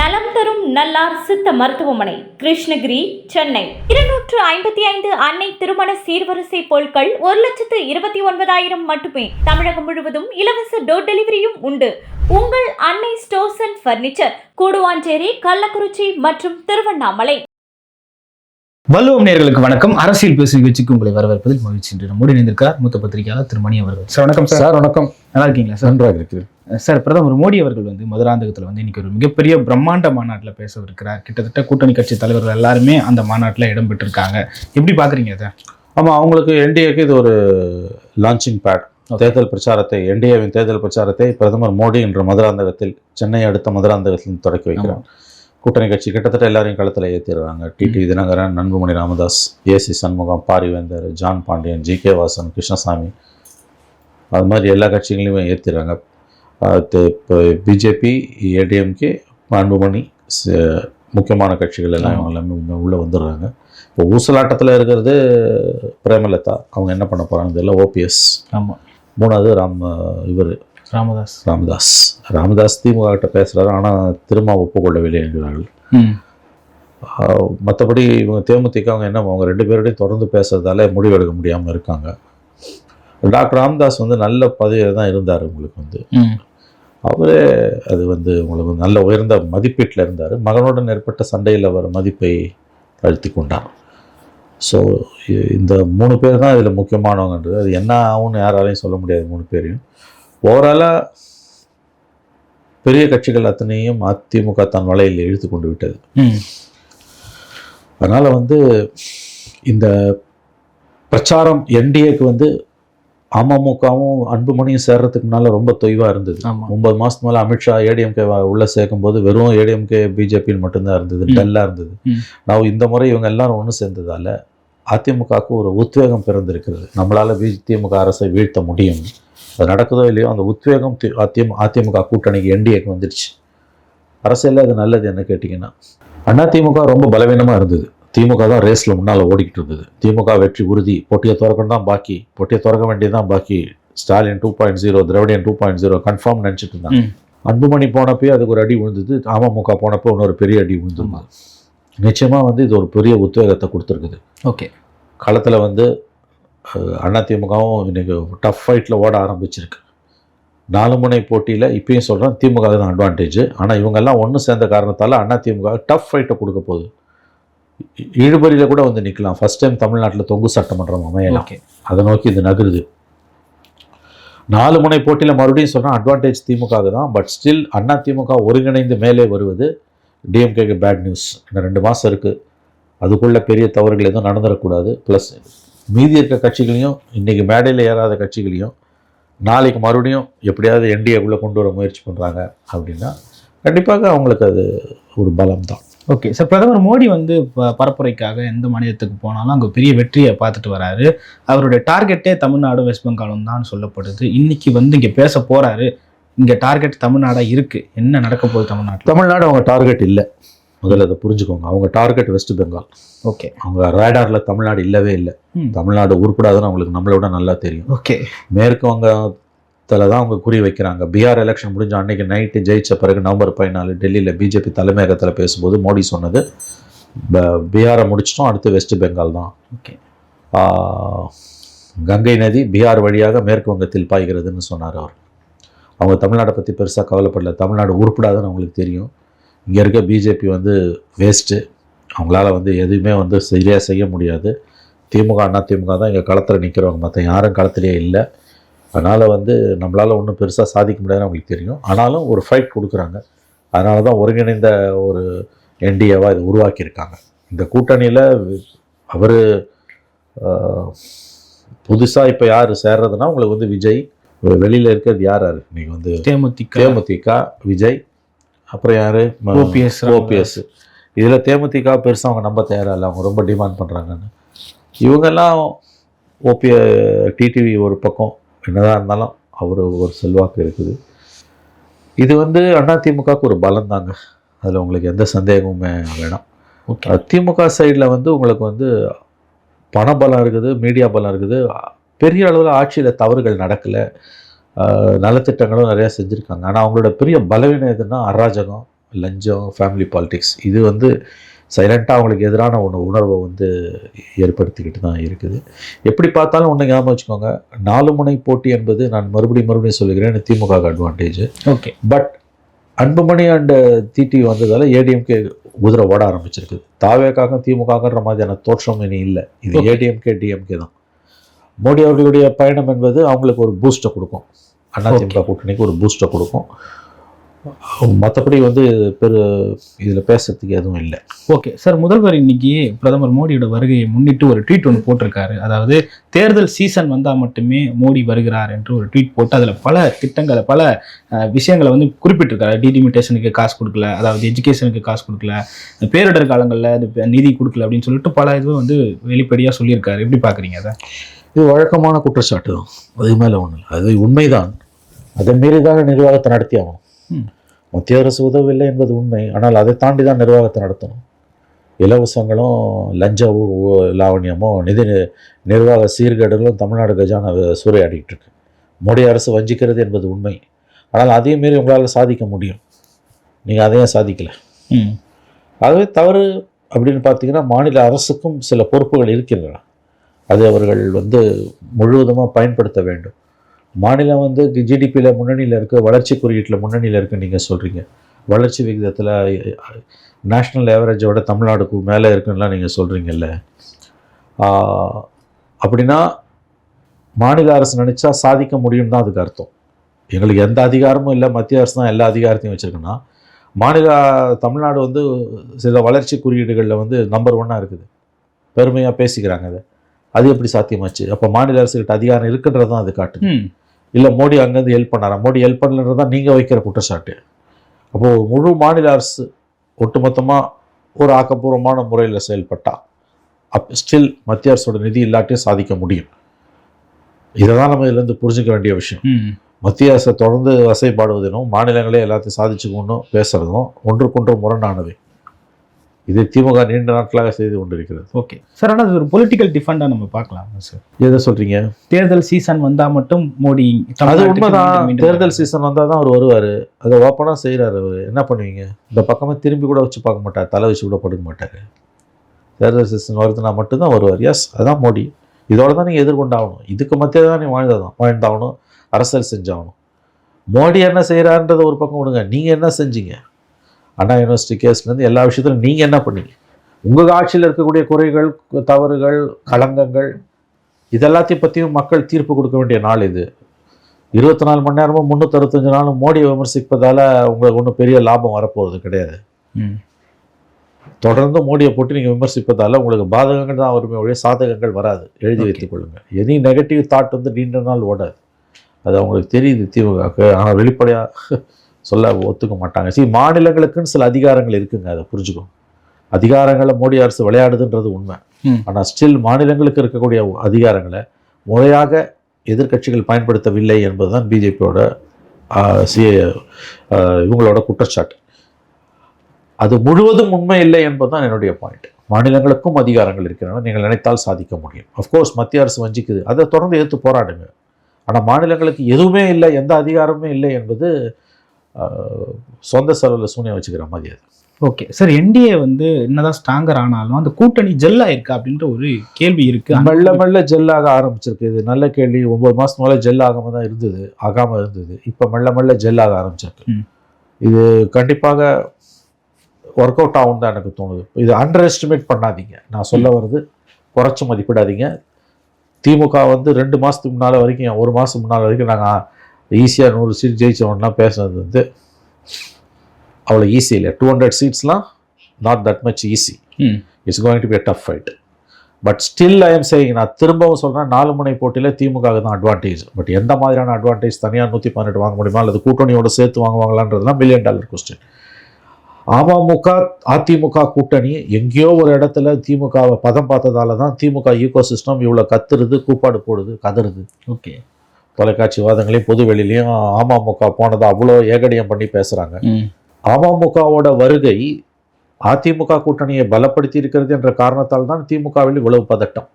நலம் தரும் நல்லார் சித்த மருத்துவமனை கிருஷ்ணகிரி சென்னை. இருநூற்று ஐம்பத்தி ஐந்து அன்னை திருமண சீர்வரிசை பொருட்கள் ஒரு லட்சத்து இருபத்தி ஒன்பதாயிரம் மட்டுமே. தமிழகம் முழுவதும் இலவச டோர் டெலிவரியும் உண்டு. உங்கள் Annai stores and furniture Guduvancheri Kallakurichi மற்றும் திருவண்ணாமலை. வல்லுவம் நேர்களுக்கு வணக்கம். அரசியல் பேசும் நிகழ்ச்சிக்கு உங்களை வரவேற்பதில் மகிழ்ச்சி என்று நம்மோடு இணைந்திருக்கிறார் மூத்த பத்திரிகையாளர் திரு மணி அவர்கள். சார் வணக்கம் சார். சார் வணக்கம். நல்லா இருக்கீங்களா சார்? நன்றாக இருக்கிறேன். சார் பிரதமர் மோடி அவர்கள் வந்து மதுராந்தகத்தில் வந்து இன்னைக்கு ஒரு மிகப்பெரிய பிரம்மாண்ட மாநாட்டில் பேசவிருக்கிறார். கிட்டத்தட்ட கூட்டணி கட்சி தலைவர்கள் எல்லாருமே அந்த மாநாட்டில் இடம் பெற்றிருக்காங்க. எப்படி பாக்குறீங்க அதை? ஆமாம் அவங்களுக்கு என்டிஏக்கு இது ஒரு லான்ச்சிங் பேட் தேர்தல் பிரச்சாரத்தை என்டிஏவின் தேர்தல் பிரச்சாரத்தை பிரதமர் மோடி என்ற மதுராந்தகத்தில் சென்னை அடுத்த மதுராந்தகத்தில் தொடக்கி வைக்கிறார். கூட்டணி கட்சி கிட்டத்தட்ட எல்லாரையும் களத்தில் ஏற்றிடுறாங்க TT Dhinakaran Anbumani Ramadoss AC Shanmugam Parivendhar John Pandian G K Vasan Krishnasamy. அது மாதிரி எல்லா கட்சிகளையும் ஏற்றிடுறாங்க இப்போ பிஜேபி ஏடிஎம்கே அன்புமணி முக்கியமான கட்சிகள் எல்லாம் இவங்க எல்லாமே உள்ளே வந்துடுறாங்க. இப்போ ஊசலாட்டத்தில் இருக்கிறது பிரேமலதா. அவங்க என்ன பண்ண போகிறாங்க தெரியல ஓபிஎஸ் ஆமா. மூணாவது ராம் இவர். ராமதாஸ். ராமதாஸ். ராமதாஸ் திமுக கிட்ட பேசுகிறாரு ஆனால் திரும்ப ஒப்புக்கொள்ளவில்லை என்கிறார்கள். மற்றபடி இவங்க தேமுதிக அவங்க என்ன அவங்க ரெண்டு பேரோடையும் தொடர்ந்து பேசுறதால முடிவெடுக்க முடியாமல் இருக்காங்க. டாக்டர் ராமதாஸ் வந்து நல்ல பதவியில் தான் இருந்தார் உங்களுக்கு வந்து. அவரே அது வந்து உங்களுக்கு நல்ல உயர்ந்த மதிப்பீட்டில் இருந்தார். மகனுடன் ஏற்பட்ட சண்டையில் அவர் மதிப்பை அழுத்தி கொண்டார். ஸோ இந்த மூணு பேர் தான் இதில் முக்கியமானவங்கன்றது. அது என்ன ஆகும்னு யாராலையும் சொல்ல முடியாது மூணு பேரையும். ஓவராலாக பெரிய கட்சிகள் அத்தனையும் அதிமுக தன் வலையில் இழுத்து கொண்டு விட்டது. அதனால் வந்து இந்த பிரச்சாரம் என்டிஏக்கு வந்து அமமுகவும் அன்புமணியும் சேர்றதுக்கு முன்னால் ரொம்ப தொய்வாக இருந்தது. ஒன்பது மாதத்துக்கு மேலே அமித்ஷா ஏடிஎம்கே உள்ளே சேர்க்கும் போது வெறும் ஏடிஎம்கே பிஜேபின்னு மட்டும்தான் இருந்தது. டல்லாக இருந்தது. நான் இந்த முறை இவங்க எல்லாரும் ஒன்று சேர்ந்ததால அதிமுகவுக்கு ஒரு உத்வேகம் பிறந்திருக்கிறது. நம்மளால் பி திமுக அரசை வீழ்த்த முடியும். அது நடக்குதோ இல்லையோ அந்த உத்வேகம் தி- அதிமு அதிமுக கூட்டணிக்கு என்டிஏக்கு வந்துடுச்சு. அரசியலில் அது நல்லது என்ன கேட்டிங்கன்னா அதிமுக ரொம்ப பலவீனமாக இருந்தது. திமுக தான் ரேஸில் முன்னால் ஓடிக்கிட்டு இருந்தது. திமுக வெற்றி உறுதி பொட்டியை திறக்கணும் தான் பாக்கி பொட்டியை திறக்க வேண்டியது தான் பாக்கி. Stalin two point zero Dravidian two point zero confirm நினச்சிட்டு இருந்தாங்க. அன்புமணி போனப்பயே அதுக்கு ஒரு அடி விழுந்தது அமமுக போனப்போ இன்னொரு பெரிய அடி விழுந்துருந்தது. நிச்சயமாக வந்து இது ஒரு பெரிய உத்வேகத்தை கொடுத்துருக்குது. ஓகே. களத்தில் வந்து அதிமுகவும் இன்னைக்கு டஃப் ஃபைட்டில் ஓட ஆரம்பிச்சிருக்கு. நாலு முனை போட்டியில் இப்பயும் சொல்கிறேன் திமுக தான் அட்வான்டேஜ் ஆனால் இவங்கெல்லாம் ஒன்று சேர்ந்த காரணத்தால் அதிமுக டஃப் ஃபைட்டை கொடுக்க போகுது. இழுபறியில் கூட வந்து நிற்கலாம் ஃபர்ஸ்ட் டைம் தமிழ்நாட்டில் தொங்கு சட்டமன்றம் அமையலாம். அதை நோக்கி இது நகருது. நாலு முனை போட்டியில் மறுபடியும் சொன்னால் அட்வான்டேஜ் திமுக தான். பட் ஸ்டில் அண்ணா திமுக ஒருங்கிணைந்து மேலே வருவது டிஎம்கேக்கு பேட் நியூஸ் இன்னும் ரெண்டு மாதம் இருக்குது அதுக்குள்ளே பெரிய தவறுகள் எதுவும் நடந்துடக்கூடாது. ப்ளஸ் மீதி இருக்க கட்சிகளையும் இன்றைக்கி மேடையில் ஏறாத கட்சிகளையும் நாளைக்கு மறுபடியும் எப்படியாவது என்டிஏக்குள்ளே கொண்டு வர முயற்சி பண்ணுறாங்க அப்படின்னா கண்டிப்பாக அவங்களுக்கு அது ஒரு பலம் தான் ஓகே சார் பிரதமர் மோடி வந்து பரப்புரைக்காக எந்த மாநிலத்துக்கு போனாலும் அங்கே பெரிய வெற்றியை பார்த்துட்டு வராரு. அவருடைய டார்கெட்டே தமிழ்நாடும் வெஸ்ட் பெங்காலும் தான் சொல்லப்படுது. இன்னைக்கு வந்து இங்கே பேச போறாரு. இங்கே டார்கெட் தமிழ்நாடா இருக்கு. என்ன நடக்க போகுது தமிழ்நாட்டில்? தமிழ்நாடு அவங்க டார்கெட் இல்லை. முதல்ல அதை புரிஞ்சுக்கோங்க. அவங்க டார்கெட் வெஸ்ட் பெங்கால் ஓகே அவங்க ரேடாரில் தமிழ்நாடு இல்லவே இல்லை. தமிழ்நாடு உருப்படாதுன்னு அவங்களுக்கு நம்மளை விட நல்லா தெரியும். ஓகே மேற்கு வங்கத்தில் தான் அவங்க குறி வைக்கிறாங்க. பீகார் எலெக்ஷன் முடிஞ்ச அன்னைக்கு நைட்டு ஜெயிச்ச பிறகு நவம்பர் பதினாலு டெல்லியில் பிஜேபி தலைமையகத்தில் பேசும்போது மோடி சொன்னது பீகாரை முடிச்சிட்டோம் அடுத்து வெஸ்ட் பெங்கால் தான். ஓகே கங்கை நதி பீகார் வழியாக மேற்கு வங்கத்தில் பாய்கிறதுன்னு சொன்னார் அவர். அவங்க தமிழ்நாட்டை பற்றி பெருசாக கவலைப்படல. தமிழ்நாடு உருப்படாதுன்னு அவங்களுக்கு தெரியும். இங்கே இருக்க பிஜேபி வந்து வேஸ்ட்டு அவங்களால வந்து எதுவுமே வந்து சரியாக செய்ய முடியாது. திமுக அண்ணா திமுக தான் இங்கே களத்தில் நிற்கிறவங்க மற்ற யாரும் களத்திலே இல்லை. அதனால் வந்து நம்மளால் ஒன்றும் பெருசாக சாதிக்க முடியாதுன்னு அவங்களுக்கு தெரியும். ஆனாலும் ஒரு ஃபைட் கொடுக்குறாங்க. அதனால தான் ஒருங்கிணைந்த ஒரு என்டிஏவாக இதை உருவாக்கியிருக்காங்க. இந்த கூட்டணியில் அவர் புதுசாக இப்போ யார் சேர்றதுன்னா உங்களுக்கு வந்து விஜய். வெளியில் இருக்கிறது யார் யார்? நீங்கள் வந்து தேமுதிக. தேமுதிக விஜய் அப்புறம் யார்? OPS OPS. இதில் தேமுதிக பெருசாக அவங்க நம்ப தயாராக இல்லை அவங்க ரொம்ப டிமாண்ட் பண்ணுறாங்கன்னு இவங்கெல்லாம் ஓபிய டிடிவி ஒரு பக்கம். என்னதான் இருந்தாலும் அவர் ஒரு செல்வாக்கு இருக்குது. இது வந்து அதிமுகவுக்கு ஒரு பலம் தாங்க அதில் உங்களுக்கு எந்த சந்தேகமுமே வேணாம். திமுக சைடில் வந்து உங்களுக்கு வந்து பணபலம் இருக்குது மீடியா பலம் இருக்குது. பெரிய அளவில் ஆட்சியில் தவறுகள் நடக்கலை. நலத்திட்டங்களும் நிறையா செஞ்சுருக்காங்க. ஆனால் அவங்களோட பெரிய பலவீனம் எதுன்னா அராஜகம் லஞ்சம் ஃபேமிலி பாலிடிக்ஸ் இது வந்து சைலண்ட்டாக அவங்களுக்கு எதிரான ஒன்று உணர்வை வந்து ஏற்படுத்திக்கிட்டு தான் இருக்குது. எப்படி பார்த்தாலும் ஒன்று ஞாபகம் வச்சுக்கோங்க. நாலு முனை போட்டி என்பது நான் மறுபடியும் மறுபடியும் சொல்லுகிறேன் DMK advantage okay but Anbumani and TT வந்ததால் ஏடிஎம்கே குதிரை ஓட ஆரம்பிச்சிருக்கு. தாவேக்காக திமுகன்ற மாதிரியான தோற்றம் இனி இல்லை. இது. ஏடிஎம்கே டிஎம்கே தான். மோடி அவர்களுடைய பயணம் என்பது அவங்களுக்கு ஒரு பூஸ்ட்டை கொடுக்கும். அதிமுக கூட்டணிக்கு ஒரு பூஸ்ட்டை கொடுக்கும். மற்றபடி வந்து பெரு இதில் பேசுறதுக்கு எதுவும் இல்லை. ஓகே சார் முதல்வர் இன்னைக்கு பிரதமர் மோடியோட வருகையை முன்னிட்டு ஒரு ட்வீட் ஒன்று போட்டிருக்காரு. அதாவது தேர்தல் சீசன் வந்தால் மட்டுமே மோடி வருகிறார் என்று ஒரு ட்வீட் போட்டு அதில் பல திட்டங்களை பல விஷயங்களை வந்து குறிப்பிட்டிருக்காரு. டிடிமிட்டேஷனுக்கு காசு கொடுக்கல அதாவது எஜுகேஷனுக்கு காசு கொடுக்கல பேரிடர் காலங்களில் அது நிதி கொடுக்கல அப்படின்னு சொல்லிட்டு பல இது வந்து வெளிப்படையாக சொல்லியிருக்காரு. எப்படி பார்க்குறீங்க அதை? இது வழக்கமான குற்றச்சாட்டு தான். அது மேலே ஒன்றும் இல்லை. அது உண்மைதான். அதை மீறி தான் நிர்வாகத்தை நடத்தி ஆகணும். மத்திய அரசு உதவவில்லை என்பது உண்மை. ஆனால் அதை தாண்டி தான் நிர்வாகத்தை நடத்தணும். இலவசங்களும் லஞ்ச லாவண்யமும் நிதி நிர்வாக சீர்கேடுகளும் தமிழ்நாடு கஜானா சூறையாடிட்டு இருக்கு. மோடி அரசு வஞ்சிக்கிறது என்பது உண்மை. ஆனால் அதையும் மீறி உங்களால் சாதிக்க முடியும். நீங்கள் அதையும் சாதிக்கலை. ஆகவே தவறு அப்படின்னு பார்த்தீங்கன்னா மாநில அரசுக்கும் சில பொறுப்புகள் இருக்கின்றன. அது அவர்கள் வந்து முழுவதுமாக பயன்படுத்த வேண்டும். மாநிலம் வந்து ஜிடிபியில் முன்னணியில் இருக்குது வளர்ச்சி குறியீட்டில் முன்னணியில் இருக்குன்னு நீங்கள் சொல்கிறீங்க வளர்ச்சி விகிதத்தில் நேஷ்னல் ஆவரேஜோட தமிழ்நாடுக்கு மேலே இருக்குன்னா நீங்கள் சொல்கிறீங்கல்ல அப்படின்னா மாநில அரசு நினச்சா சாதிக்க முடியும் தான் அதுக்கு அர்த்தம். எங்களுக்கு எந்த அதிகாரமும் இல்லை மத்திய அரசு தான் எல்லா அதிகாரத்தையும் வச்சுருக்குன்னா மாநில தமிழ்நாடு வந்து சில வளர்ச்சி குறியீடுகளில் வந்து நம்பர் ஒன்னாக இருக்குது. பெருமையாக பேசிக்கிறாங்க அதை. அது எப்படி சாத்தியமாச்சு? அப்போ மாநில அரசுகிட்ட அதிகாரம் இருக்குன்றது தான் அது காட்டுது. இல்லை மோடி அங்கேருந்து ஹெல்ப் பண்ணாரா? மோடி ஹெல்ப் பண்ணலன்றது தான் நீங்கள் வைக்கிற குற்றச்சாட்டு. அப்போது முழு மாநில அரசு ஒட்டுமொத்தமாக ஒரு ஆக்கப்பூர்வமான முறையில் செயல்பட்டா அப் ஸ்டில் மத்திய அரசோட நிதி இல்லாட்டியும் சாதிக்க முடியும். இதை தான் நம்ம இதுலேருந்து புரிஞ்சுக்க வேண்டிய விஷயம். மத்திய அரசை தொடர்ந்து வசைப்பாடுவதினும் மாநிலங்களே எல்லாத்தையும் சாதிச்சுக்கணும் பேசுறதும் ஒன்றுக்கொன்று முரணானவை. இது திமுக நீண்ட நாட்களாக செய்து கொண்டிருக்கிறது. ஓகே. சார் ஆனால் அது ஒரு பொலிட்டிக்கல் டிஃபெண்டாக நம்ம பார்க்கலாம். சார். எதை சொல்றீங்க? தேர்தல் சீசன் வந்தால் மட்டும் மோடி அது உண்மைதான். தேர்தல் சீசன் வந்தால் தான் அவர் வருவார். அதை ஓப்பனாக செய்கிறாரு அவர். என்ன பண்ணுவீங்க? இந்த பக்கமே திரும்பி கூட வச்சு பார்க்க மாட்டார். தலை வச்சு கூட படுக்க மாட்டார். தேர்தல் சீசன் வருதுன்னா மட்டும்தான் வருவார். எஸ் அதான் மோடி. இதோட தான் நீங்கள் எதிர்கொண்டாகணும். இதுக்கு மத்திய தான் நீ வாழ்ந்ததான் வாழ்ந்தாகணும். அரசியல் செஞ்சாகணும். மோடி என்ன செய்கிறாருன்றதை ஒரு பக்கம் விடுங்க. நீங்கள் என்ன செஞ்சீங்க? அண்ணா யூனிவர்சிட்டி கேஸ்லேருந்து எல்லா விஷயத்திலும் நீங்கள் என்ன பண்ணீங்க? உங்கள் ஆட்சியில் இருக்கக்கூடிய குறைகள் தவறுகள் களங்கங்கள் இதெல்லாத்தையும் பற்றியும் மக்கள் தீர்ப்பு கொடுக்க வேண்டிய நாள் இது. இருபத்தி நாலு மணி நேரமும் முந்நூற்றறுபத்தஞ்சு நாளும் மோடியை விமர்சிப்பதால் உங்களுக்கு ஒன்றும் பெரிய லாபம் வரப்போகிறது கிடையாது. தொடர்ந்து மோடியை போட்டு நீங்கள் விமர்சிப்பதால் உங்களுக்கு பாதகங்கள் தான் வருமே ஒழிய சாதகங்கள் வராது. எழுதி. வைத்துக் கொள்ளுங்கள் எனி நெகட்டிவ் தாட் வந்து நீண்ட நாள் ஓடாது. அது அவங்களுக்கு தெரியுது திமுகவுக்கு ஆனால் வெளிப்படையாக சொல்ல ஒத்துக்க மாட்டாங்க. சரி மாநிலங்களுக்குன்னு சில அதிகாரங்கள் இருக்குங்க அதை புரிஞ்சுக்கோ. அதிகாரங்களை மோடி அரசு விளையாடுதுன்றது உண்மை. ஆனால் ஸ்டில் மாநிலங்களுக்கு இருக்கக்கூடிய அதிகாரங்களை முறையாக எதிர்க்கட்சிகள் பயன்படுத்தவில்லை என்பதுதான் பிஜேபியோட சி இவங்களோட குற்றச்சாட்டு. அது முழுவதும் உண்மை இல்லை என்பதுதான் என்னுடைய பாயிண்ட் மாநிலங்களுக்கும் அதிகாரங்கள் இருக்கின்றன நீங்கள் நினைத்தால் சாதிக்க முடியும். அஃப்கோர்ஸ் மத்திய அரசு வஞ்சிக்குது. அதை தொடர்ந்து எதிர்த்து போராடுங்க. ஆனால் மாநிலங்களுக்கு எதுவுமே இல்லை எந்த அதிகாரமுமே இல்லை என்பது சொந்த செலவில் சூனியம் வச்சுக்கிற மாதிரி அது. ஓகே. சார் என்டிஏ வந்து என்னதான் ஸ்ட்ராங்கர் ஆனாலும் அந்த கூட்டணி ஜெல்லா இருக்கா அப்படின்ற ஒரு கேள்வி இருக்கு. மெல்ல மெல்ல ஜெல்லாக ஆரம்பிச்சிருக்கு. இது நல்ல கேள்வி. ஒன்பது மாதம் மேலே ஜெல் ஆகாம தான் இருந்தது. ஆகாமல் இருந்தது. இப்போ மெல்ல மெல்ல ஜெல்லாக ஆரம்பிச்சிருக்கு. இது கண்டிப்பாக ஒர்க் அவுட் ஆகும் தான் எனக்கு தோணுது. இது அண்டர் எஸ்டிமேட் பண்ணாதீங்க. நான் சொல்ல வர்றது குறைச்சி மதிப்பிடாதீங்க. திமுக வந்து ரெண்டு மாதத்துக்கு முன்னால் வரைக்கும் ஒரு மாதம் முன்னால் வரைக்கும் நாங்கள் ஈஸியாக நூறு சீட் ஜெயிச்சோம்னா பேசுனது வந்து அவ்வளோ ஈஸி இல்லை. Two hundred சீட்ஸ்லாம் not that much easy it's going to be a tough fight but still I'm saying நான் திரும்பவும் சொல்கிறேன் நாலு முனை போட்டியில் திமுக தான் அட்வான்டேஜ் பட் எந்த மாதிரியான அட்வான்டேஜ் தனியாக நூற்றி பதினெட்டு வாங்க முடியுமா? அல்லது கூட்டணியோட சேர்த்து வாங்குவாங்களான்றதுலாம் million dollar question AMMK AIADMK கூட்டணி எங்கேயோ ஒரு இடத்துல திமுகவை பதம் பார்த்ததால தான் திமுக ஈகோ சிஸ்டம் இவ்வளோ கத்துறது கூப்பாடு போடுது கதறுது. ஓகே தொலைக்காட்சி வாதங்களையும் பொது வெளியிலையும் அமமுக போனதை அவ்வளோ ஏகடியம் பண்ணி பேசுகிறாங்க அமமுகவோட வருகை அதிமுக கூட்டணியை பலப்படுத்தி இருக்கிறது என்ற காரணத்தால் தான் திமுகவில் இவ்வளவு பதட்டம்.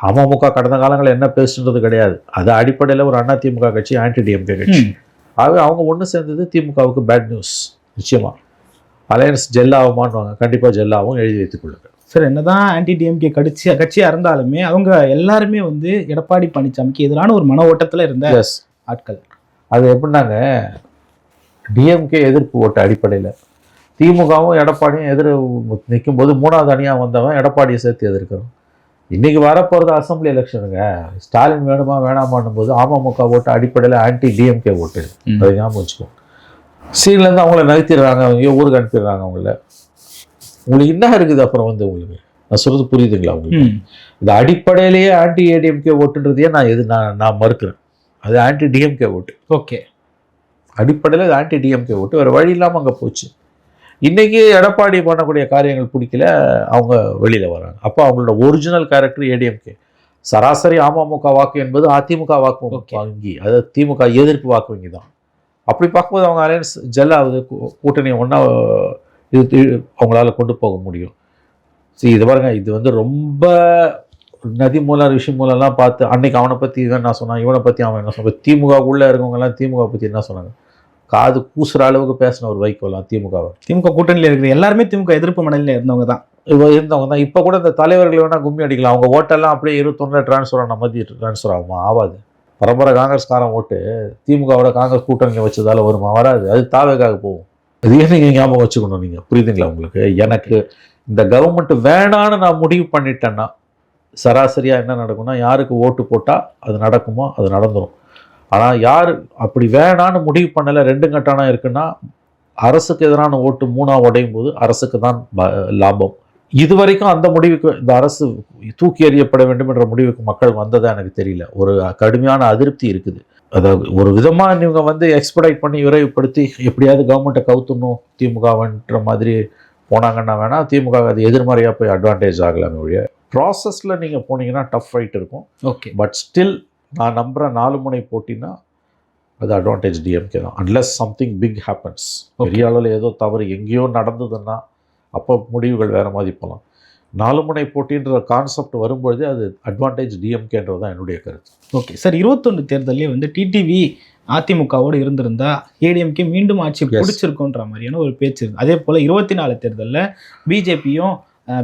அமமுக கடந்த காலங்களில் என்ன பேசுன்றது கிடையாது. அது அடிப்படையில் ஒரு அண்ணா திமுக கட்சி ஆன்டி டிஎம்கே கட்சி. ஆகவே அவங்க ஒன்று சேர்ந்தது திமுகவுக்கு பேட் நியூஸ் நிச்சயமா. அலையன்ஸ் ஜெல் ஆகுமான்னு கண்டிப்பாக ஜெல் ஆகும் எழுதி வைத்துக் கொள்ளுங்கள். சார் என்னதான் ஆன்டி டிஎம்கே கட்சி கட்சியா இருந்தாலுமே அவங்க எல்லாருமே வந்து எடப்பாடி பழனிசாமிக்கு எதிரான ஒரு மன ஓட்டத்துல இருந்த ஆட்கள். அது எப்படின்னாங்க டிஎம்கே எதிர்ப்பு ஓட்டு அடிப்படையில். திமுகவும் எடப்பாடியும் எதிர் நிற்கும் போது மூணாவது அணியாக வந்தவன் எடப்பாடியை சேர்த்து எதிர்க்கிறோம். இன்னைக்கு வரப்போகிறது அசம்பிளி எலெக்ஷனுங்க ஸ்டாலின் வேணுமா வேணாமான்னும் போது அமமுக ஓட்டு அடிப்படையில் ஆன்டி டிஎம்கே ஓட்டு. அதை ஞாபகம் வச்சுக்கோ. சீன்லேருந்து அவங்கள நகர்த்திடுறாங்க அவங்க ஊருக்கு அனுப்பிடுறாங்க அவங்கள. உங்களுக்கு என்ன இருக்குது அப்புறம் வந்து உங்களுக்கு? நான் சொல்றது புரியுதுங்களா உங்களுக்கு. இது அடிப்படையிலேயே ஆன்டி ஏடிஎம்கே ஓட்டுன்றதையே நான் எது நான் நான் மறுக்கிறேன். அது ஆன்டி டிஎம்கே ஓட்டு. ஓகே. அடிப்படையில் இது ஆன்டி டிஎம்கே ஓட்டு. வேறு வழி இல்லாமல் அங்கே போச்சு. இன்னைக்கு எடப்பாடி பண்ணக்கூடிய காரியங்கள் பிடிக்கல அவங்க வெளியில் வராங்க. அப்போ அவங்களோட ஒரிஜினல் கேரக்டர் ஏடிஎம்கே சராசரி அமமுக வாக்கு என்பது அதிமுக வாக்கு. வங்கி. அதாவது திமுக எதிர்ப்பு வாக்கு வங்கி தான். அப்படி பார்க்கும்போது அவங்க அலையன்ஸ் ஜெல் ஆகுது கூட்டணி ஒன்றா இது அவங்களால கொண்டு போக முடியும். சரி இது பாருங்க இது வந்து ரொம்ப நதி மூலம் ரிஷி மூலம்லாம் பார்த்து அன்னைக்கு அவனை பற்றி இவன் என்ன சொன்னான் இவனை பற்றி அவன் என்ன சொன்னான் திமுக உள்ளே இருக்கவங்கலாம் திமுக பற்றி என்ன சொன்னாங்க? காது கூசுற அளவுக்கு பேசின ஒரு வைக்கோலாம் திமுகவை. திமுக கூட்டணியில இருக்கிற எல்லாருமே திமுக எதிர்ப்பு மனநிலையில இருந்தவங்க தான். இவ இருந்தவங்க தான். இப்போ கூட இந்த தலைவர்கள் வேணால் கும்மி அடிக்கலாம். அவங்க ஓட்டெல்லாம் அப்படியே இருபத்தொன்னில் ட்ரான்ஸ்ஃபர் ஆன மத்திய ட்ரான்ஸ்ஃபர் ஆகுமா? ஆகாது பரம்பரை காங்கிரஸ்காரன் ஓட்டு திமுகவோட காங்கிரஸ் கூட்டணியில் வச்சதால வருமா? வராது. அது தாவேக்காக போகும். இதையே ஏன் நீங்கள் ஞாபகம் வச்சுக்கணும் நீங்கள் புரியுதுங்களா உங்களுக்கு? எனக்கு இந்த கவர்மெண்ட் வேணான்னு நான் முடிவு பண்ணிட்டேன்னா சராசரியாக என்ன நடக்கும்னா யாருக்கு ஓட்டு போட்டால் அது நடக்குமோ அது நடந்துடும் ஆனால் யார் அப்படி வேணான்னு முடிவு பண்ணலை ரெண்டு கட்டானா இருக்குன்னா அரசுக்கு எதிரான ஓட்டு மூணாக உடையும் போது அரசுக்கு தான் லாபம். இது வரைக்கும் அந்த முடிவுக்கு இந்த அரசு தூக்கி எறியப்பட வேண்டும் என்ற முடிவுக்கு மக்கள் வந்ததாக எனக்கு தெரியல. ஒரு கடுமையான அதிருப்தி இருக்குது. அதாவது ஒரு விதமாக இவங்க வந்து எக்ஸ்படைட் பண்ணி விரைவுபடுத்தி எப்படியாவது கவர்மெண்ட்டை கவுத்தணும் திமுகவன்ற மாதிரி போனாங்கன்னா வேணால் திமுக அது எதிர்மறையாக போய் அட்வான்டேஜ் ஆகலாமே ஒழிய. ப்ராசஸில் நீங்கள் போனீங்கன்னா டஃப் ஃபைட் இருக்கும். ஓகே பட் ஸ்டில் நான் நம்புகிறேன் நாலு முனை போட்டினா அது அட்வான்டேஜ் டிஎம்கே தான். Unless something big happens. பெரிய அளவில் ஏதோ தவறு எங்கேயோ நடந்ததுன்னா அப்போ முடிவுகள் வேறு மாதிரி போகலாம் நாலு முனை போட்டின்ற கான்செப்ட் வரும்பொழுதே அது அட்வான்டேஜ் டிஎம்கேன்றது தான் என்னுடைய கருத்து. ஓகே சார் இருபத்தொன்று தேர்தலே வந்து டிடிவி அதிமுகவோடு இருந்திருந்தா ஏடிஎம்கே மீண்டும் ஆட்சி. பிடிச்சிருக்கோன்ற மாதிரியான ஒரு பேச்சு இருக்கு அதே போல இருபத்தி நாலு தேர்தலில் பிஜேபியும்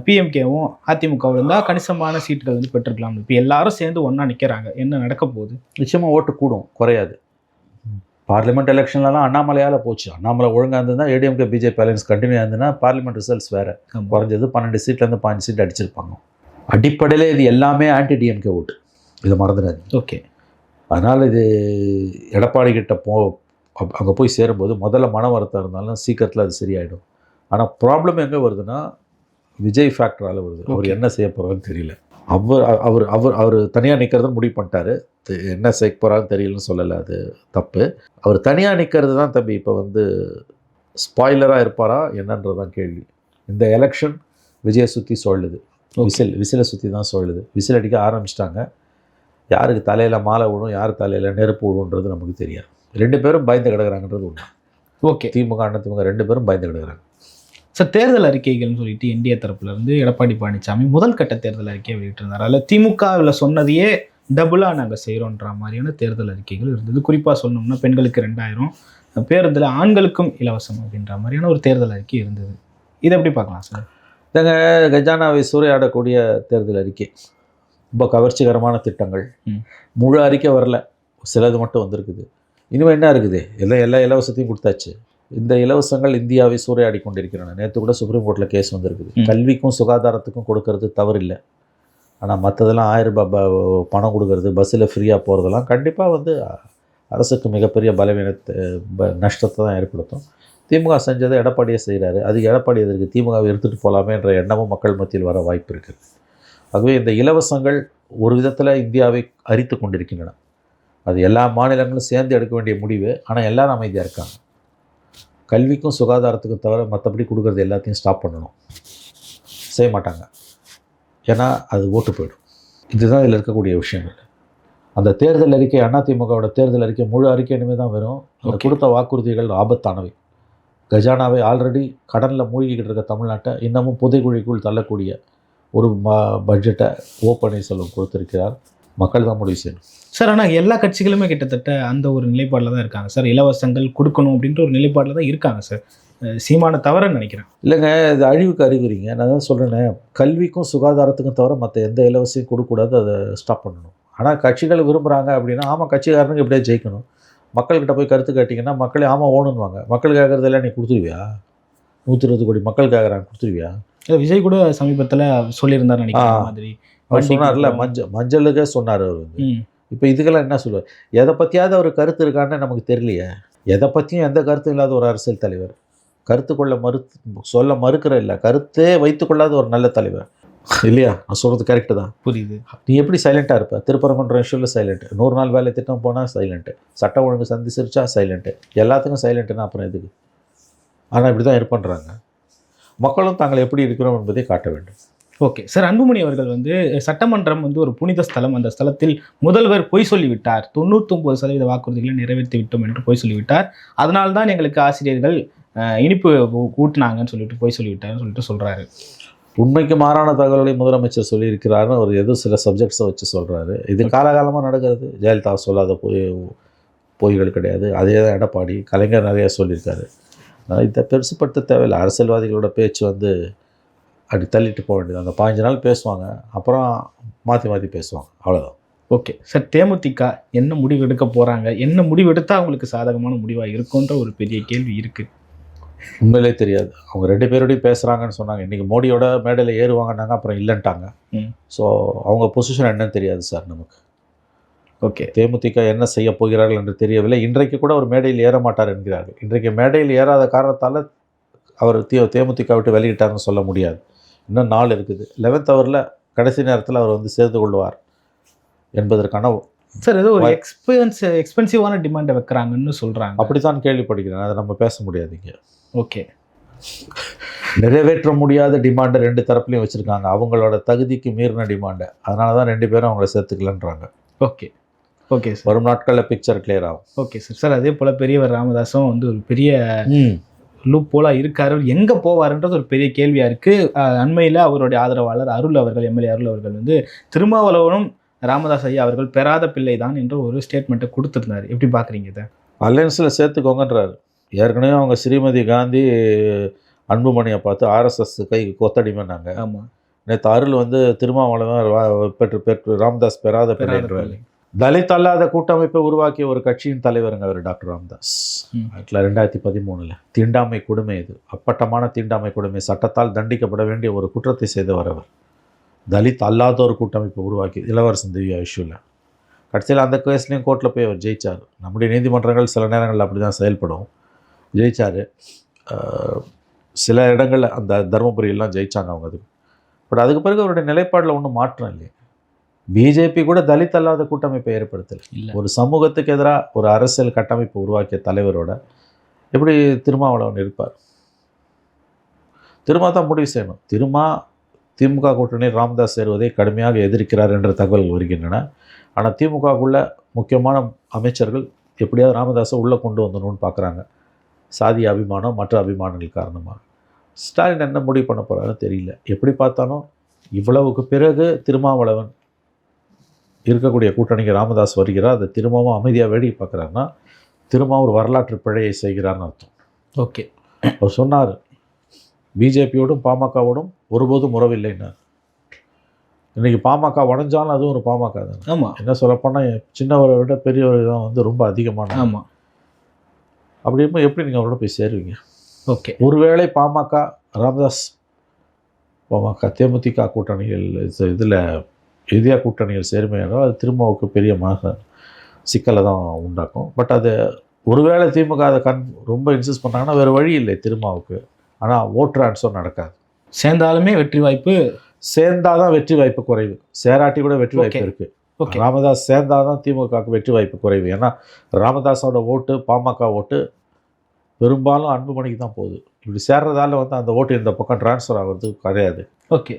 பிஎம்கேவும் அதிமுகவோட இருந்தால் கணிசமான சீட்டுகள் வந்து பெற்றிருக்கலாம். இப்போ எல்லாரும் சேர்ந்து ஒன்றா நிற்கிறாங்க என்ன நடக்க போகுது? நிச்சயமாக ஓட்டு கூடும் குறையாது. பார்லிமெண்ட் எலெக்ஷன்லலாம் அண்ணாமலையால் போச்சு. அண்ணாமலை ஒழுங்காக இருந்ததுன்னா ஏடிஎம்கே பிஜேபி அலையன்ஸ் கண்டினியூ இருந்ததுன்னா பார்லிமெண்ட் ரிசல்ட்ஸ் வேறு. குறைஞ்சது பன்னெண்டு சீட்லேருந்து பாஞ்சு சீட் அடிச்சிருப்பாங்க. அடிப்படையில் இது எல்லாமே ஆன்டி டிஎம்கே ஓட்டு இதை மறந்துடாது ஓகே. அதனால் இது எடப்பாடி கிட்ட போ அங்கே போய் சேரும்போது முதல்ல மன வருத்தம் இருந்தாலும் சீக்கிரத்தில் அது சரியாயிடும். ஆனால் ப்ராப்ளம் எங்கே வருதுன்னா விஜய் ஃபேக்டரால் வருது. அவர். என்ன செய்ய போகிறான்னு தெரியல. அவர் அவர் அவர் அவர் தனியாக நிற்கிறத முடிவு பண்ணிட்டாரு. என்ன செய்ய போகிறான்னு தெரியலன்னு சொல்லலை அது தப்பு. அவர் தனியாக நிற்கிறது தான் தம்பி இப்போ வந்து ஸ்பாய்லராக இருப்பாரா என்னன்றது தான் கேள்வி. இந்த எலெக்ஷன் விஜயை சுற்றி சொல்லுது விசில் விசிலை சுற்றி தான் சொல்லுது விசில் அடிக்க ஆரம்பிச்சிட்டாங்க. யாருக்கு தலையில் மாலை விடும் யார் தலையில் நெருப்பு விடுன்றது நமக்கு தெரியாது. ரெண்டு பேரும் பயந்து கிடக்குறாங்கன்றது உண்மை. ஓகே திமுக அண்ணன் திமுக ரெண்டு பேரும் பயந்து கிடக்குறாங்க. சார் தேர்தல் அறிக்கைகள்னு சொல்லிட்டு இந்திய தரப்புல இருந்து எடப்பாடி பழனிசாமி முதல் கட்ட தேர்தல் அறிக்கையை வெளியிட்டிருந்தார். அதில் திமுகவில் சொன்னதையே டபுளாக நாங்கள் செய்கிறோன்ற மாதிரியான தேர்தல் அறிக்கைகள் இருந்தது. குறிப்பாக சொன்னோம்னா பெண்களுக்கு ரெண்டாயிரம் பேருந்தில் ஆண்களுக்கும் இலவசம் அப்படின்ற மாதிரியான ஒரு தேர்தல் அறிக்கை இருந்தது. இதை எப்படி பார்க்கலாம் சார்? இதங்க கஜானாவை சூறையாடக்கூடிய தேர்தல் அறிக்கை. ரொம்ப கவர்ச்சிகரமான திட்டங்கள். முழு அறிக்கை வரல. சிலது மட்டும் வந்திருக்குது. இனிமேல் என்ன இருக்குது? எல்லாம் எல்லா இலவசத்தையும் கொடுத்தாச்சு. இந்த இலவசங்கள் இந்தியாவை சூறையாடி கொண்டிருக்கிறன நேற்று கூட சுப்ரீம் கோர்ட்டில் கேஸ் வந்திருக்குது. கல்விக்கும் சுகாதாரத்துக்கும் கொடுக்கறது தவறில்லை. ஆனால் மற்றதெல்லாம் ஆயிரம் ரூபாய் பணம் கொடுக்கறது பஸ்ஸில் ஃப்ரீயாக போகிறதெல்லாம் கண்டிப்பாக வந்து அரசுக்கு மிகப்பெரிய பலவீனத்தை நஷ்டத்தை தான் ஏற்படுத்தும். திமுக செஞ்சதை எடப்பாடியே செய்கிறாரு அது எடப்பாடி எதற்கு திமுகவை எடுத்துகிட்டு போகலாமே என்ற எண்ணமும் மக்கள் மத்தியில் வர வாய்ப்பு இருக்குது. ஆகவே இந்த இலவசங்கள் ஒரு விதத்தில் இந்தியாவை அரித்து கொண்டிருக்கின்றன. அது எல்லா மாநிலங்களும் சேர்ந்து எடுக்க வேண்டிய முடிவு. ஆனால் எல்லாரும் அமைதியாக இருக்காங்க. கல்விக்கும் சுகாதாரத்துக்கும் தவிர மற்றபடி கொடுக்குறது எல்லாத்தையும் ஸ்டாப் பண்ணணும். செய்ய மாட்டாங்க. ஏன்னா அது ஓட்டு போயிடும். இதுதான் இதில் இருக்கக்கூடிய விஷயங்கள். அந்த தேர்தல் அறிக்கை அதிமுகவோட தேர்தல் அறிக்கை முழு அறிக்கை இனிமேல் தான் வரும். கொடுத்த வாக்குறுதிகள் ஆபத்தானவை. கஜானாவை ஆல்ரெடி கடனில் மூழ்கிக்கிட்டு இருக்க தமிழ்நாட்டை இன்னமும் புதைக்குழிக்குள் தள்ளக்கூடிய ஒரு ம பட்ஜெட்டை ஓ பன்னீர்செல்வம் கொடுத்திருக்கிறார் மக்கள் தான் முடிவு செய்யணும். சார் ஆனால் எல்லா கட்சிகளுமே கிட்டத்தட்ட அந்த ஒரு நிலைப்பாடில் தான் இருக்காங்க சார். இலவசங்கள் கொடுக்கணும் அப்படின்ற ஒரு நிலைப்பாடில் தான் இருக்காங்க சார். சீமான தவறுன்னு நினைக்கிறேன். இல்லைங்க இது அழிவுக்கு அறிகுறிங்க. நான் தான் சொல்கிறேனே கல்விக்கும் சுகாதாரத்துக்கும் தவிர மற்ற எந்த இலவசையும் கொடுக்கக்கூடாது அதை ஸ்டாப் பண்ணணும். ஆனால் கட்சிகள் விரும்புகிறாங்க அப்படின்னா ஆமாம் கட்சிக்காரனுக்கு எப்படியா ஜெயிக்கணும். மக்கள்கிட்ட போய் கருத்து கேட்டிங்கன்னா மக்களே ஆமாம் ஓணுன்னுவாங்க மக்கள் கேட்குறதெல்லாம் நீ கொடுத்துருவியா? நூற்றி இருபது கோடி மக்கள் கேட்குறாங்க கொடுத்துருவியா? இல்ல, விஜய் கூட சமீபத்தில் சொல்லியிருந்தார் நினைக்கிறேன் மாதிரி. அவர் சொன்னார்ல. மஞ்சள் மஞ்சளுக்கே சொன்னார் அவர் வந்து. இப்போ இதுக்கெல்லாம் என்ன சொல்லுவார்? எதை பற்றியாவது அவர் கருத்து இருக்கான்னு நமக்கு தெரியலையே. எதை பற்றியும் எந்த கருத்தும் இல்லாத ஒரு அரசியல் தலைவர். கருத்து கொள்ள மறுத்து சொல்ல மறுக்கிற இல்லை. கருத்தே வைத்துக்கொள்ளாத ஒரு நல்ல தலைவர். இல்லையா? நான் சொல்கிறது கரெக்டு தான். புரியுது. நீ எப்படி சைலண்ட்டாக இருப்ப? திருப்பரங்குன்ற இஷ்யூவில் சைலண்ட் நூறு நாள் வேலை திட்டம் போனால் சைலண்ட்டு சட்டம் ஒழுங்கு சந்திச்சிருச்சா சைலண்ட்டு எல்லாத்துக்கும் சைலண்ட்டுன்னா அப்புறம் எதுக்கு? ஆனால் இப்படி தான் இருப்பன்றாங்க மக்களும் தாங்கள் எப்படி இருக்கிறோம் என்பதை காட்ட வேண்டும். ஓகே. சார் அன்புமணி அவர்கள் வந்து சட்டமன்றம் வந்து ஒரு புனித ஸ்தலம். அந்த ஸ்தலத்தில் முதல்வர் பொய் சொல்லிவிட்டார். தொண்ணூத்தொம்பது சதவீத வாக்குறுதிகளை நிறைவேற்றி விட்டோம் என்று பொய் சொல்லிவிட்டார். அதனால்தான் எங்களுக்கு ஆசிரியர்கள் இனிப்பு கூட்டினாங்கன்னு சொல்லிட்டு பொய் சொல்லிவிட்டாருன்னு சொல்லிட்டு சொல்றாரு. உண்மைக்கு மாறான தகவல்களை முதலமைச்சர் சொல்லியிருக்கிறாருன்னு ஒரு ஏதோ சில சப்ஜெக்ட்ஸை வச்சு சொல்கிறாரு இது காலகாலமாக நடக்கிறது. ஜெயலலிதா சொல்லாத பொய் பொய்கள் கிடையாது. அதே தான் எடப்பாடி கலைஞர் நிறைய சொல்லியிருக்காரு. இதை பெருசுப்படுத்த தேவையில்லை. அரசியல்வாதிகளோட பேச்சு வந்து அப்படி தள்ளிட்டு போக வேண்டியது. அந்த பாஞ்சு நாள் பேசுவாங்க. அப்புறம் மாற்றி மாற்றி பேசுவாங்க. அவ்வளோதான் ஓகே. சார் தேமுதிக என்ன முடிவு எடுக்க போறாங்க? என்ன முடிவு எடுத்தா அவங்களுக்கு சாதகமான முடிவா இருக்கும்ன்ற ஒரு பெரிய கேள்வி இருக்கு. உண்மையிலே தெரியாது. அவங்க ரெண்டு பேரோடையும் பேசுகிறாங்கன்னு சொன்னாங்க. இன்றைக்கி மோடியோட மேடையில் ஏறுவாங்கன்னாங்க அப்புறம் இல்லைன்ட்டாங்க. ஸோ அவங்க பொசிஷன் என்னன்னு தெரியாது சார் நமக்கு. ஓகே. தேமுதிக என்ன செய்ய போகிறார்கள் என்று தெரியவில்லை. இன்றைக்கு கூட அவர் மேடையில் ஏற மாட்டார் என்கிறார்கள். இன்றைக்கு மேடையில் ஏறாத காரணத்தால் அவர் தே தேமுதிக விட்டு வெளியிட்டார்னு சொல்ல முடியாது. இன்னும் நாள் இருக்குது. லெவன்த் ஹவரில் கடைசி நேரத்தில் அவர் வந்து சேர்ந்து கொள்வார் என்பதற்கான சார் ஏதோ ஒரு? எக்ஸ்பென்ஸ் எக்ஸ்பென்சிவான டிமாண்டை வைக்கிறாங்கன்னு சொல்றாங்க. அப்படித்தான் கேள்விப்படுகிறேன். அதை நம்ம பேச முடியாது இங்கே ஓகே நிறைவேற்ற முடியாத டிமாண்டை ரெண்டு தரப்புலையும் வச்சுருக்காங்க. அவங்களோட தகுதிக்கு மீறின டிமாண்டை அதனால தான் ரெண்டு பேரும் அவங்கள சேர்த்துக்கலன்றாங்க. ஓகே ஓகே சார் வரும் நாட்களில் பிக்சர் கிளியர் ஆகும். ஓகே சார் சார் அதே போல் பெரியவர் ராமதாஸும் வந்து ஒரு பெரிய லூப் போலா இருக்காரு. அவர் எங்க போவாருன்றது ஒரு பெரிய கேள்வியா இருக்கு. அஹ் அண்மையில அவருடைய ஆதரவாளர் அருள் அவர்கள் எம்எல்ஏ அருள் அவர்கள் வந்து திருமாவளவனும் ராமதாஸ் ஐயா அவர்கள் பெறாத பிள்ளை தான் என்ற ஒரு ஸ்டேட்மெண்ட்டை கொடுத்திருந்தாரு. எப்படி பாக்குறீங்க இதை? அலையன்ஸில் சேர்த்துக்கோங்கன்றாரு. ஏற்கனவே அவங்க ஸ்ரீமதி காந்தி அன்புமணியை பார்த்து ஆர்எஸ்எஸ் கை கொத்தடிமைனாங்க ஆமா. நேற்று அருள் வந்து திருமாவளவன் பெற்று பெற்று ராமதாஸ் பெறாத பிள்ளைன்றாரு. பிள்ளை. தலித் அல்லாத கூட்டமைப்பை உருவாக்கிய ஒரு கட்சியின் தலைவருங்க அவர் டாக்டர் ராமதாஸ். ம். ஆயிரத்தி ரெண்டாயிரத்தி பதிமூணில். தீண்டாமை கொடுமை இது. அப்பட்டமான தீண்டாமை கொடுமை சட்டத்தால் தண்டிக்கப்பட வேண்டிய ஒரு குற்றத்தை செய்தவர் அவர். தலித் அல்லாத ஒரு கூட்டமைப்பை உருவாக்கி இளவரசன் திவ்யா இஷ்யூவில் கடைசியில் அந்த கேஸ்லேயும் கோர்ட்டில் போய் அவர் ஜெயிச்சார். நம்முடைய நீதிமன்றங்கள் சில நேரங்களில் அப்படி தான் செயல்படும். ஜெயிச்சார். சில இடங்களில் அந்த தருமபுரியெல்லாம் ஜெயிச்சாங்க அவங்க. அதுக்கு. பட் அதுக்கு பிறகு அவருடைய நிலைப்பாடில் ஒன்றும் மாற்றம் இல்லையே. பிஜேபி கூட தலித் அல்லாத கூட்டமைப்பை ஏற்படுத்தலை. ஒரு சமூகத்துக்கு எதிராக ஒரு அரசியல் கட்டமைப்பு உருவாக்கிய தலைவரோட எப்படி திருமாவளவன் இருப்பார்? திருமா தான் முடிவு செய்யணும். திருமா திமுக கூட்டணி ராமதாஸ் சேருவதை கடுமையாக எதிர்க்கிறார் என்ற தகவல்கள் வருகின்றன. ஆனால் திமுகவுக்குள்ள முக்கியமான அமைச்சர்கள் எப்படியாவது ராமதாஸை உள்ளே கொண்டு வந்துடணும்னு பார்க்குறாங்க சாதி அபிமானம் மற்ற அபிமானங்கள் காரணமாக. ஸ்டாலின் என்ன முடிவு பண்ண போகிறாருன்னு தெரியல. எப்படி பார்த்தாலும் இவ்வளவுக்கு பிறகு திருமாவளவன் இருக்கக்கூடிய கூட்டணிக்கு ராமதாஸ் வருகிறார் அதை திரும்பவும் அமைதியாக வேடிக்கை பார்க்குறாருன்னா திரும்ப ஒரு வரலாற்று பிழையை செய்கிறார்னு அர்த்தம். ஓகே. அவர் சொன்னார் பிஜேபியோடும் பாமகவோடும் ஒருபோதும் உறவில்லைன்னார். இன்னைக்கு பாமக உடஞ்சாலும் அதுவும் ஒரு பாமக தானே. ஆமா. என்ன சொல்லப்போனால் சின்னவரை விட பெரியவரை தான் வந்து ரொம்ப அதிகமான ஆமா. அப்படி இருக்கும்போது எப்படி நீங்கள் அவரோட போய் சேருவீங்க? ஓகே. ஒருவேளை பாமக ராமதாஸ் பாமக தேமுதிக கூட்டணிகள் இதில் இந்தியா கூட்டணிகள் சேர்மையானால் அது திரும்பவுக்கு பெரிய மாக சிக்கலை தான் உண்டாக்கும். பட் அது ஒருவேளை திமுக அதை கண் ரொம்ப இன்சிஸ்ட் பண்ணாங்கன்னா வேறு வழி இல்லை திருமாவுக்கு. ஆனால் ஓட் ட்ரான்ஸ்ஃபர் நடக்காது. சேர்ந்தாலுமே வெற்றி வாய்ப்பு சேர்ந்தாதான் வெற்றி வாய்ப்பு குறைவு. சேராட்டி கூட வெற்றி வாய்ப்பு Okay. இருக்கு. ஓகே ராமதாஸ் சேர்ந்தாதான் திமுகவுக்கு வெற்றி வாய்ப்பு குறைவு. ஏன்னா ராமதாஸோட ஓட்டு பாமக ஓட்டு பெரும்பாலும் அன்புமணிக்கு தான் போகுது. இப்படி சேர்றதால வந்து அந்த ஓட்டு இந்த பக்கம் ட்ரான்ஸ்ஃபர் ஆகிறது கிடையாது. ஓகே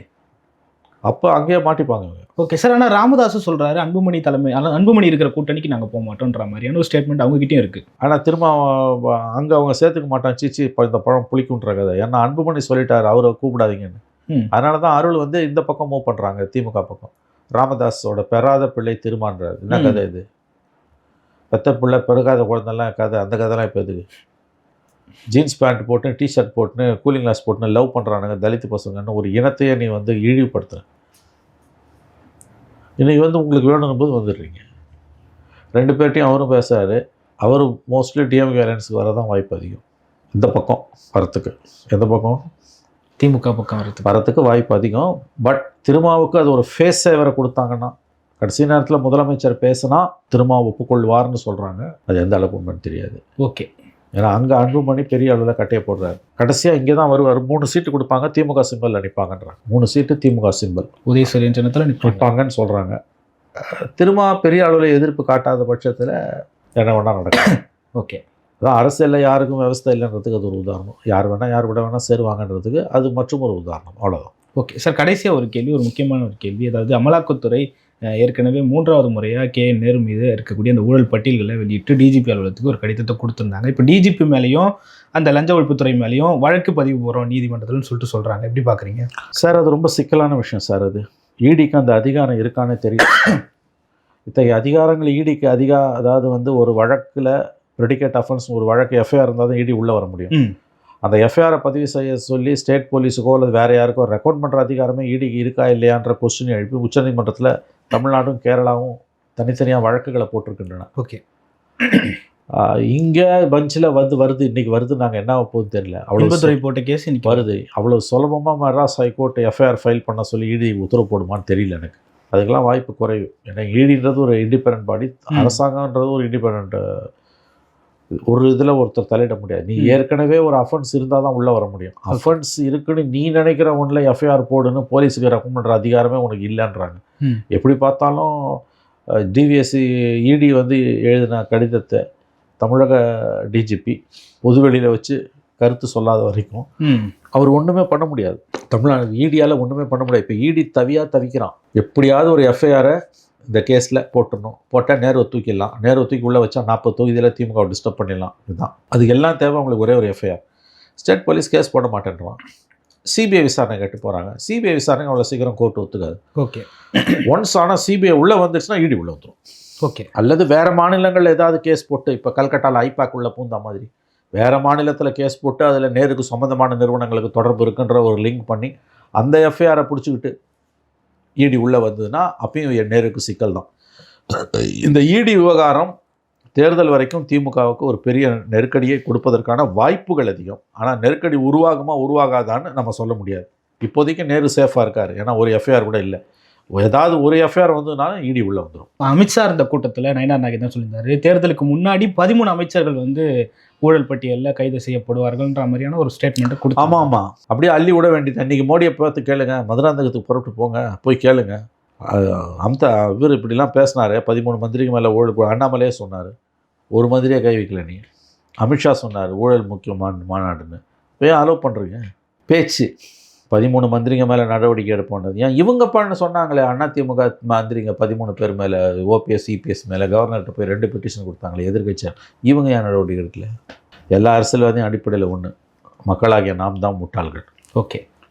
அப்போ அங்கேயே மாட்டிப்பாங்க ஓகே சார் ஆனா ராமதாஸும் சொல்றாரு அன்புமணி தலைமை ஆனா அன்புமணி இருக்கிற கூட்டணிக்கு நாங்க போக மாட்டோம்ன்ற மாதிரியான ஒரு ஸ்டேட்மெண்ட் அவங்க கிட்டயும் இருக்கு. ஆனால் திரும்ப அங்கே அவங்க சேர்த்துக்க மாட்டான் சீச்சி இப்போ இந்த பழம் புளிக்குன்ற கதை. ஏன்னா அன்புமணி சொல்லிட்டாரு அவரை கூப்பிடாதீங்கன்னு. அதனால தான் அருள் வந்து இந்த பக்கம் மூவ் பண்ணுறாங்க திமுக பக்கம். ராமதாஸோட பெறாத பிள்ளை திருமான்றார். என்ன. கதை இது? பெத்த பிள்ளை பெருகாத குழந்தைலாம் கதை அந்த கதைலாம் இப்போ எதுக்கு? ஜீன்ஸ் பேண்ட் போட்டு டிஷர்ட் போட்டுன்னு கூலிங் கிளாஸ் போட்டுன்னு லவ் பண்ணுறானுங்க தலித் பசங்கன்னு ஒரு இனத்தையே நீ வந்து இழிவுபடுத்துற. இன்னைக்கு வந்து உங்களுக்கு வேணும் போது வந்துடுறீங்க. ரெண்டு பேர்ட்டையும் அவரும் பேசுறாரு. அவரும் மோஸ்ட்லி டிஎம்கே அலையன்ஸுக்கு வர தான் வாய்ப்பு அதிகம். இந்த பக்கம் வரத்துக்கு. எந்த பக்கம்? திமுக பக்கம் வரது வரத்துக்கு வாய்ப்பு அதிகம். பட் திருமாவுக்கு அது ஒரு ஃபேஸ் சேவரை கொடுத்தாங்கன்னா கடைசி நேரத்தில் முதலமைச்சர் பேசினா திருமா ஒப்புக்கொள்வார்னு சொல்கிறாங்க அது எந்த அளவுக்கு உண்மைன்னு தெரியாது. ஓகே. ஏன்னா அங்கே அன்புமணி பெரிய அளவில் கட்டையை போடுறாரு. கடைசியாக இங்கே தான் வருவார். மூணு சீட்டு கொடுப்பாங்க திமுக சிம்பல் அடிப்பாங்கன்றாங்க மூணு சீட்டு திமுக சிம்பல் உதயசூரியன் சின்னத்தில் நிற்பாங்க நிற்பாங்கன்னு சொல்கிறாங்க திருமா பெரிய அளவில் எதிர்ப்பு காட்டாத பட்சத்தில் என்ன வேணால் நடக்கும். ஓகே. அதான் அரசியலில் யாருக்கும் விவசாயம் இல்லைன்றதுக்கு அது ஒரு உதாரணம். யார் வேணால் யார் கூட வேணால் சேருவாங்கன்றதுக்கு அது மற்றும் ஒரு உதாரணம். அவ்வளோதான் ஓகே. சார் கடைசியாக ஒரு கேள்வி ஒரு முக்கியமான ஒரு கேள்வி. அதாவது அமலாக்கத்துறை ஏற்கனவே மூன்றாவது முறையாக கே என் நேரு மீது இருக்கக்கூடிய அந்த ஊழல் பட்டியல்களை வெளியிட்டு டிஜிபி அலுவலகத்துக்கு ஒரு கடிதத்தை கொடுத்துருந்தாங்க. இப்போ டிஜிபி மேலேயும் அந்த லஞ்ச ஒழிப்புத்துறை மேலேயும் வழக்கு பதிவு போகிறோம் நீதிமன்றத்தில்னு சொல்லிட்டு சொல்கிறாங்க எப்படி பார்க்குறீங்க சார் அது ரொம்ப சிக்கலான விஷயம் சார் அது. ஈடிக்கு அந்த அதிகாரம் இருக்கானே தெரியல இத்தகைய அதிகாரங்கள் ஈடிக்கு அதிகா அதாவது வந்து ஒரு வழக்கில் ப்ரெடிகேட் அஃபென்ஸ் ஒரு வழக்கு எஃப்ஐஆர் இருந்தால் தான் ஈடி உள்ளே வர முடியும். அந்த எஃப்ஐஆரை பதிவு செய்ய சொல்லி ஸ்டேட் போலீஸுக்கோ அல்லது வேறு யாருக்கோ ரெக்கார்ட் பண்ணுற அதிகாரமே ஈடிக்கு இருக்கா இல்லையான்ற கொஸ்டின் எழுப்பி உச்சநீதிமன்றத்தில் தமிழ்நாடும் கேரளாவும் தனித்தனியாக வழக்குகளை போட்டிருக்கின்றன. ஓகே. இங்கே பஞ்சில் வந்து வருது இன்னைக்கு வருது நாங்கள் என்ன போகுது தெரியல. அவ்வளோ உள்பத்துறை போட்ட கேஸ் இன்னைக்கு வருது. அவ்வளோ சுலபமாக மெட்ராஸ் ஹைகோர்ட் எஃப்ஐஆர் ஃபைல் பண்ண சொல்லி இடி உத்தரவு போடுமான்னு தெரியல எனக்கு. அதுக்கெல்லாம் வாய்ப்பு குறைவு. ஏன்னா ஈடின்றது ஒரு இண்டிபெண்ட் பாடி. அரசாங்கன்றது ஒரு இண்டிபெண்ட் ஒரு இதில் ஒருத்தர் தலையிட முடியாது. நீ. ஏற்கனவே ஒரு அஃபென்ஸ் இருந்தால் தான் உள்ளே வர முடியும். அஃபென்ஸ் இருக்குன்னு நீ நினைக்கிற ஒன்றில் எஃப்ஐஆர் போடுன்னு போலீஸுக்கு ரெக்கமெண்ட் பண்ணுற அதிகாரமே உனக்கு இல்லைன்றாங்க. எப்படி பார்த்தாலும் டிவிஎஸ்சி இடி வந்து எழுதின கடிதத்தை தமிழக டிஜிபி பொதுவெளியில் வச்சு கருத்து சொல்லாத வரைக்கும் அவர் ஒன்றுமே பண்ண முடியாது. தமிழ்நாடு ஈடியால் ஒன்றுமே பண்ண முடியாது. இப்போ ஈடி தவியாக தவிக்கிறான். எப்படியாவது ஒரு எஃப்ஐஆரை இந்த கேஸில் போட்டுடணும். போட்டால் நேருவை தூக்கிடலாம். நேருவை தூக்கி உள்ளே வச்சா நாற்பது தொகுதியில் திமுக டிஸ்டர்ப் பண்ணிடலாம். இதுதான். அதுக்கு எல்லாம் தேவை உங்களுக்கு ஒரே ஒரு எஃப்ஐஆர் ஸ்டேட் போலீஸ் கேஸ் போட மாட்டேன்றான் சிபிஐ விசாரணை கேட்டு போகிறாங்க சிபிஐ விசாரணை அவ்வளோ சீக்கிரம் கோர்ட் ஒத்துக்காது. ஓகே. ஒன்ஸ் ஆனால் சிபிஐ உள்ளே வந்துச்சுன்னா இடி உள்ளே வந்துடும் ஓகே. அல்லது வேறு மாநிலங்களில் ஏதாவது கேஸ் போட்டு இப்போ கல்கட்டாவில் ஐபாக் உள்ள பூந்தா மாதிரி வேறு மாநிலத்தில் கேஸ் போட்டு அதில் நேருக்கு சம்மந்தமான நிறுவனங்களுக்கு தொடர்பு இருக்குன்ற ஒரு லிங்க் பண்ணி அந்த எஃப்ஐஆரை பிடிச்சிக்கிட்டு இடி உள்ளே வந்ததுன்னா அப்பயும் என் நேருக்கு சிக்கல் தான் இந்த இடி விவகாரம் தேர்தல் வரைக்கும் திமுகவுக்கு ஒரு பெரிய நெருக்கடியை கொடுப்பதற்கான வாய்ப்புகள் அதிகம். ஆனால் நெருக்கடி உருவாகுமா உருவாகாதான்னு நம்ம சொல்ல முடியாது. இப்போதைக்கு நேரு சேஃபாக இருக்கார். ஏன்னா ஒரு எஃப்ஐஆர் கூட இல்லை. ஏதாவது ஒரு எஃப்ஐஆர் வந்ததுனாலும் இடி உள்ளே வந்துடும் அமித்ஷா இருந்த கூட்டத்தில் நயனார் நாகேந்திரன் தான் சொல்லியிருந்தாரு? தேர்தலுக்கு முன்னாடி பதிமூணு அமைச்சர்கள் வந்து ஊழல் பட்டியலில் கைது செய்யப்படுவார்கள்ன்ற மாதிரியான ஒரு ஸ்டேட்மெண்ட் கொடுத்து ஆமாம் ஆமாம் அப்படியே அள்ளி விட வேண்டியது. இன்றைக்கி மோடியை பார்த்து கேளுங்க. மதுராந்தகத்துக்கு புறப்பட்டு போங்க. போய் கேளுங்க. அம்தா இவர் இப்படிலாம் பேசினாரு. பதிமூணு மந்திரிக்கு மேலே ஊழல் அண்ணாமலையே சொன்னார். ஒரு மந்திரியே கை வைக்கல நீ? அமித்ஷா சொன்னார் ஊழல் முக்கியமான மாநாடுன்னு. போய் அலோவ் பண்ணுறீங்க பேச்சு. பதிமூணு மந்திரிங்க மேலே நடவடிக்கை எடுப்போன்றது. ஏன்? இவங்க பண்ண சொன்னாங்களே அதிமுக மந்திரிங்க பதிமூணு பேர் மேலே ஓபிஎஸ் சிபிஎஸ் மேலே கவர்னர்கிட்ட போய் ரெண்டு பெட்டிஷன் கொடுத்தாங்களே எதிர்கட்சியாக இவங்க ஏன் நடவடிக்கை எடுக்கல? எல்லா அரசியல்வாதையும் அடிப்படையில் ஒன்று மக்களாகிய நாம் தான் முட்டாள்கள். ஓகே.